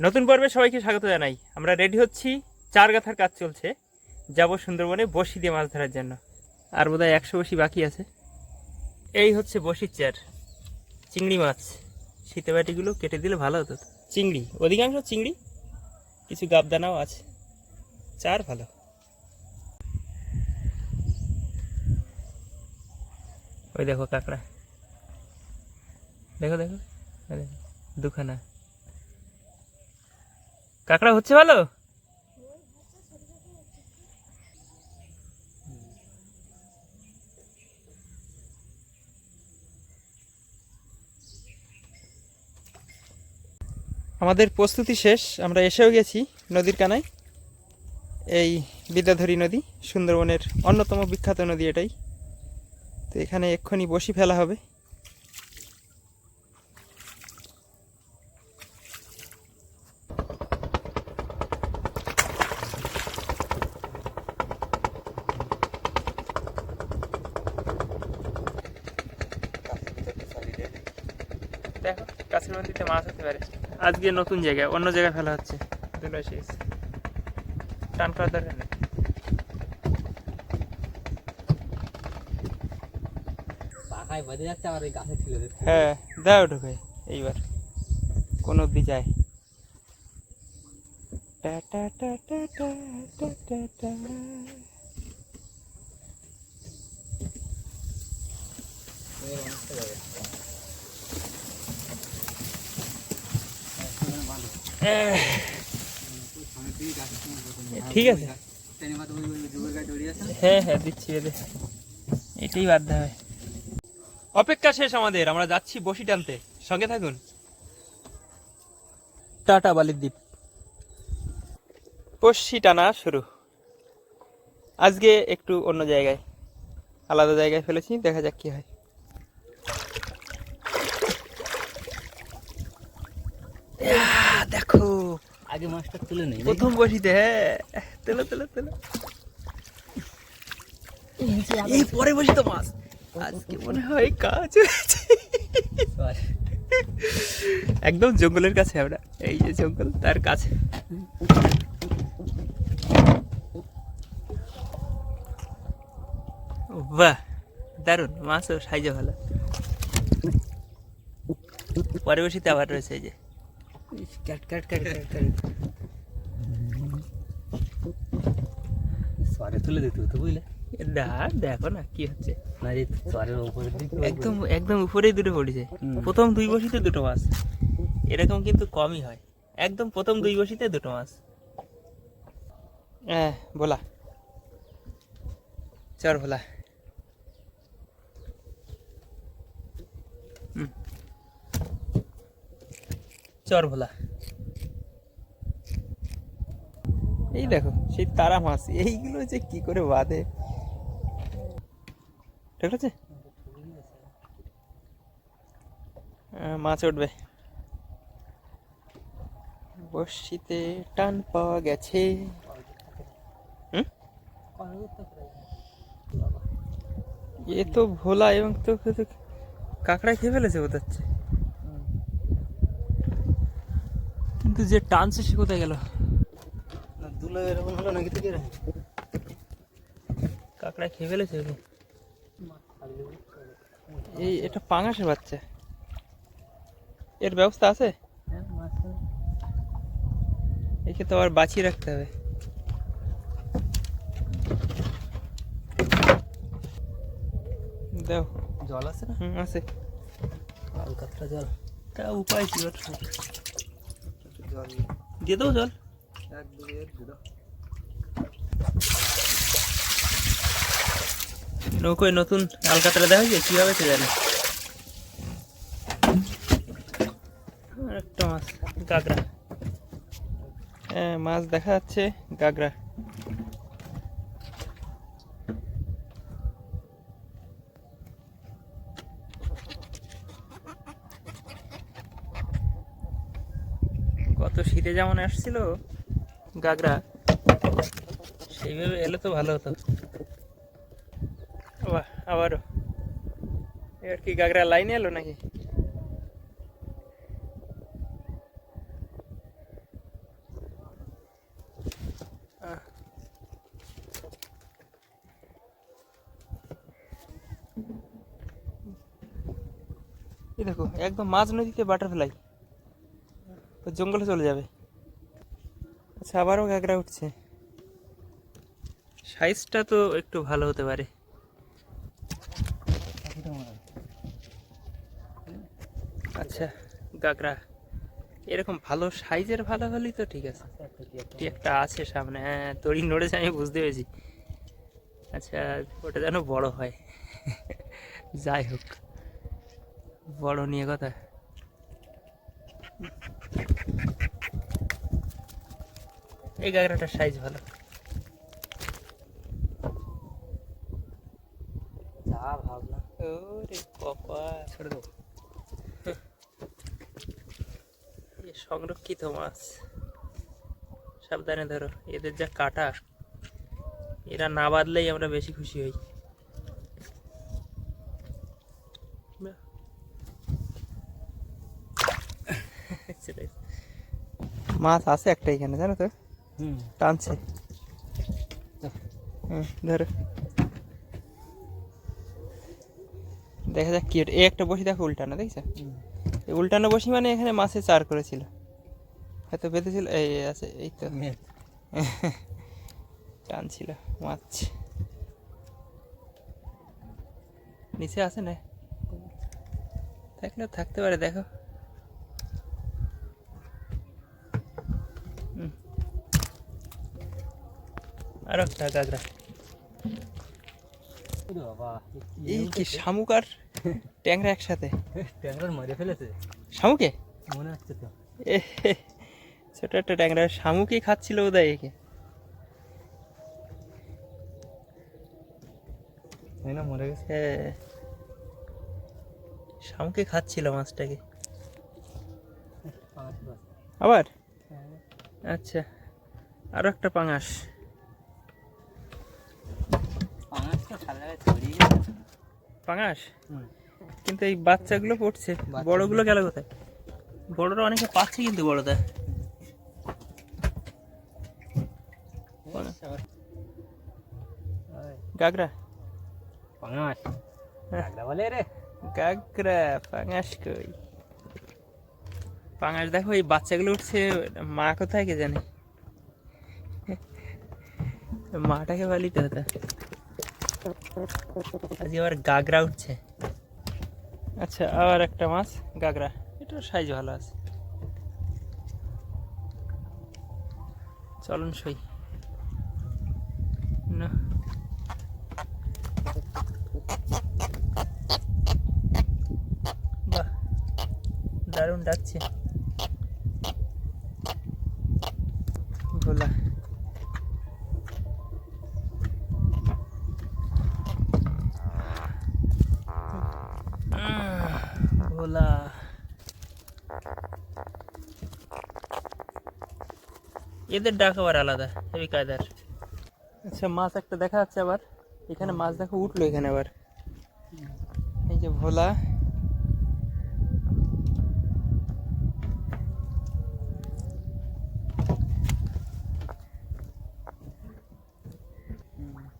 নতুন পর্বে সবাইকে স্বাগত জানাই। আমরা রেডি হচ্ছি। চার গাথার কাজ চলছে। যাব সুন্দরবনে বসি দিয়ে মাছ ধরার জন্য। আর বোধহয় একশো বসি বাকি আছে। এই হচ্ছে বসির চার চিংড়ি মাছ। শীতে বাটিগুলো কেটে দিলে ভালো হতো। চিংড়ি। অধিকাংশ চিংড়ি। কিছু গাবদানাও আছে। চার ভালো। ওই দেখো কাঁকড়া। দেখো দেখো। দুখানা। কাঁকড়া হচ্ছে ভালো? আমাদের প্রস্তুতি শেষ, আমরা এসেও গেছি নদীর কানায়। এই বিদ্যাধরী নদী, সুন্দরবনের অন্যতম বিখ্যাত নদী এটাই। তো এখানে এক্ষুনি বসি ফেলা হবে। দেখো কাছের মধ্যে মাছ হতে পারে। আজকে নতুন জায়গায় অন্য জায়গায় ফেলা হচ্ছে। দুটো টান করার দরকার নেই। হ্যাঁ দাও ঢুকে এইবার। কোন অবধি যায়। টা ঠিক আছে। হ্যাঁ হ্যাঁ দিচ্ছি এটাই বাধ্য হবে অপেক্ষা শেষ আমাদের, আমরা যাচ্ছি বসি টানতে। সঙ্গে থাকুন। টাটা বালির দ্বীপ বসি টানা শুরু। আজকে একটু অন্য জায়গায়, আলাদা জায়গায় ফেলেছি, দেখা যাক কি হয়। দেখো আগে মাছটা তুলে নেই প্রথম বসিতে হ্যাঁ। তেলো তেলো তেলো। এই পরে বসি তো মাছ। আজকে মনে হয় কাজ হয়েছে। একদম জঙ্গলের কাছে আমরা। এই যে জঙ্গল তার কাছে। বাহ দারুণ। মাছও সাইজে ভালো। পরে বসিতে আবার রয়েছে এই যে। Cat cat cat cat cat. সরে তুলে দিতে হতো বুঝলে? না দেখো না কি হচ্ছে। না যে সরের উপরের দিকে একদম একদম উপরেই দুটো পড়েছে। প্রথম দুই বসিতে দুটো মাছ। এরকম কিন্তু কমই হয়। একদম প্রথম দুই বসিতে দুটো মাছ। হ্যাঁ ভোলা। চর ভোলা। চর ভোলা এই দেখো, সেই তারা মাছ, এইগুলো যে কি করে বাঁধে। ঠিক আছে? মাছ উঠবে। বড়শিতে টান পাওয়া গেছে? এ তো ভোলা এবং তো কাঁকড়া খেয়ে ফেলেছে বোধ হচ্ছে। কিন্তু যে টানছে সে কোথায় গেল? দুলো এরকম হলো নাকি থেকে? কাঁকড়া খেয়ে ফেলেছে এই এটা পাঙাশের বাচ্চা। এর ব্যবস্থা আছে? একে তো আবার বাঁচিয়ে রাখতে হবে। দাও। জল আছে না? হুম আছে। লাল কাতরা জল। তা উপায় কি ওর জল দিয়ে দেবো জল। এক দুটো নৌকোয় নতুন আলকাতরা দেখা যায়, কীভাবে সে জানে? একটা মাছ, গাগরা। হ্যাঁ মাছ দেখা যাচ্ছে গাগরা। অত শীতে যেমন আসছিল গাগরা সেইভাবে এলে তো ভালো হতো। আবারও। এবার কি গাগরা লাইনে এলো নাকি? দেখো, একদম মাঝ নদীতে বাটারফ্লাই জঙ্গলে চলে যাবে। আচ্ছা আবারও কাঁকড়া উঠছে। সাইজটা তো একটু ভালো হতে পারে। আচ্ছা কাঁকড়া এরকম ভালো সাইজের ভালো হলেই তো ঠিক আছে। একটা আছে সামনে হ্যাঁ তড়ি নড়েছে, আমি বুঝতে পেরেছি। আচ্ছা ওটা যেন বড় হয়। যাই হোক, বড় নিয়ে কথা। এই গাগরাটার সাইজ ভালো। যা ভাবনা। ওরে ছেড়ে দেবো সংরক্ষিত মাছ। সাবধানে ধরো এদের যা কাটা এরা না বাঁধলেই আমরা বেশি খুশি হই। মাছ আছে একটা এখানে জানো তো? টানছে। ধরো। দেখা যাক কি এই একটা বসি দেখো উল্টানো দেখছ? এই উল্টানো বসি মানে এখানে মাছে চার করেছিল। হয়তো বেঁধেছিল এই আছে এই তো। টানছিল মাছ। নিচে আছে না? থাকলে থাকতে পারে দেখো। আরও একটা গাগরা এই কি শামুক আর ট্যাংরা একসাথে? ট্যাংরার মরে ফেলেছে? শামুকে? মনে হচ্ছে তো। ছোট একটা ট্যাংরা শামুকই খাচ্ছিল বোধহয় একে। মরে গেছে? হ্যাঁ। শামুকে খাচ্ছিল মাছটাকে। আবার? আচ্ছা আরও একটা পাঙাশ। পাঙাশ? কিন্তু এই বাচ্চাগুলো পড়ছে। বড়গুলো গেল কোথায়? বড়রা অনেকে পাচ্ছে কিন্তু বড়দা গাগরা? পাঁচ হ্যাঁ। বলে রে। গাগরা পাঙাশ কই? পাঙাশ দেখো এই বাচ্চাগুলো উঠছে মা কোথায় কে জানে? মাটাকে পালিতে হতো। আজকে আবার গাগরা উঠছে। আচ্ছা আবার একটা মাছ, গাগরা। এটার সাইজ ভালো আছে। চলুন সই না। বাহ, দারুণ ডাকছে ভোলা উম, ভোলা এদের ডাক আবার আলাদা, হেভি কায়দার। আচ্ছা মাছ একটা দেখা যাচ্ছে আবার। এখানে মাছ দেখো, উঠল এখানে আবার। এই যে ভোলা।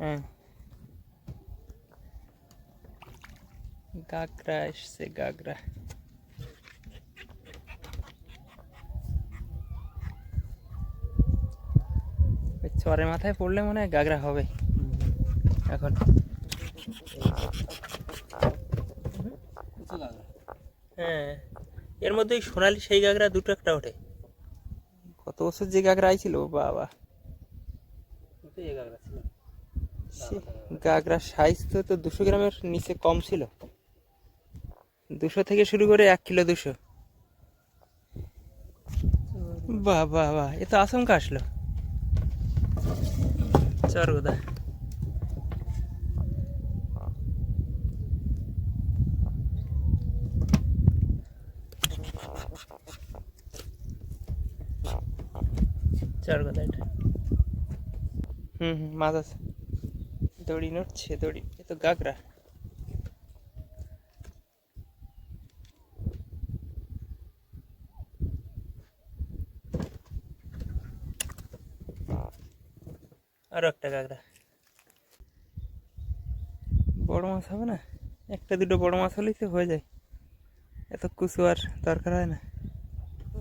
হ্যাঁ। গাগরা এসছে চরের মাথায় পড়লে মনে হয় গাগরা হবে। এখন। হ্যাঁ এর মধ্যে সোনালি সেই গাগরা দুটো একটা ওঠে। কত বছর যে গাগরা আইছিল বাবা। গাগরা সাইজ তো তো দুশো গ্রামের নিচে কম ছিল। দুশো থেকে শুরু করে এক কিলো দুশো। বাহ বাহ বাহ এ তো আচমকা আসলো। চর গোদা চর এটা। হুম হুম মাছ আছে। দড়ি নড়ছে দড়ি। এ তো গাগরা। আরও একটা। কাঁকড়া বড় মাছ হবে না? একটা দুটো বড় মাছ হলেই তো হয়ে যায়। এত কুচু আর দরকার হয় না।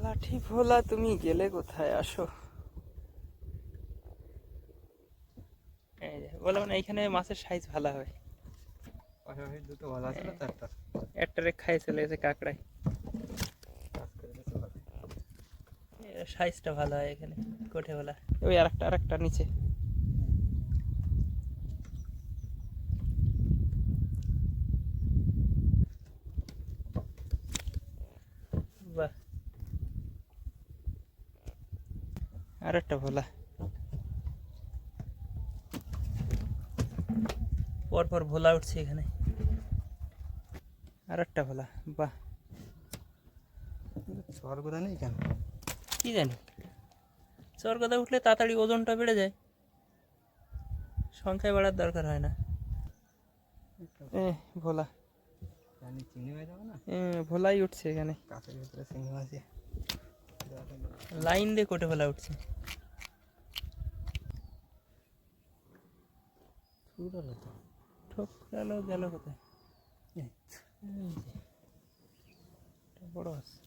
লাঠি ভোলা তুমি গেলে কোথায়? আসো। এই যে, বললাম না এইখানে মাছের সাইজ ভালো হয়। দুটো ভালো আছে না একটা একটা রেখ খাই চলে গেছে কাঁকড়ায়। সাইজটা ভালো হয় এখানে কোঠে বলা ওই আরেকটা আরেকটা নিচে বাহ আরেকটা ভোলা পর পর ভোলা উঠছে এখানে। আর একটা ভোলা বাহ। নেই কেন? কি জানি? চর কথা উঠলে তাড়াতাড়ি ওজনটা বেড়ে যায়। সংখ্যায় বাড়ার দরকার হয় না। ভোলা। ভোলাই উঠছে এখানে। লাইন দিয়ে কোটে ভোলা উঠছে। তো। ঠোকরালো গেল কোথায়? বড় আছে।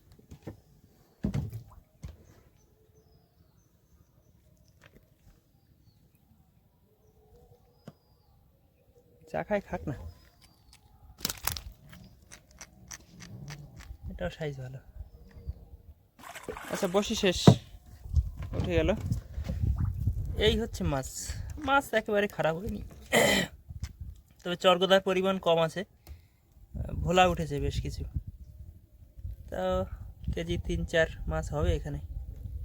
চা খাই খাক না। এটাও সাইজ ভালো। আচ্ছা বসি শেষ। উঠে গেল। এই হচ্ছে মাছ। মাছ একেবারে খারাপ হয়নি। তবে চর্গদার পরিমাণ কম আছে। ভোলা উঠেছে বেশ কিছু। তা কেজি তিন চার মাছ হবে এখানে।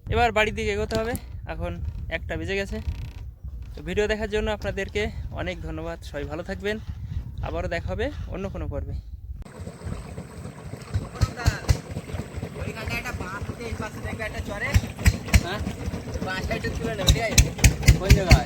এবার বাড়ির দিকে এগোতে হবে। এখন একটা বেজে গেছে। তো ভিডিও দেখার জন্য আপনাদেরকে অনেক ধন্যবাদ। সবাই ভালো থাকবেন। আবারও দেখা হবে অন্য কোনো পর্বে। হ্যাঁ? কোন জায়গায়?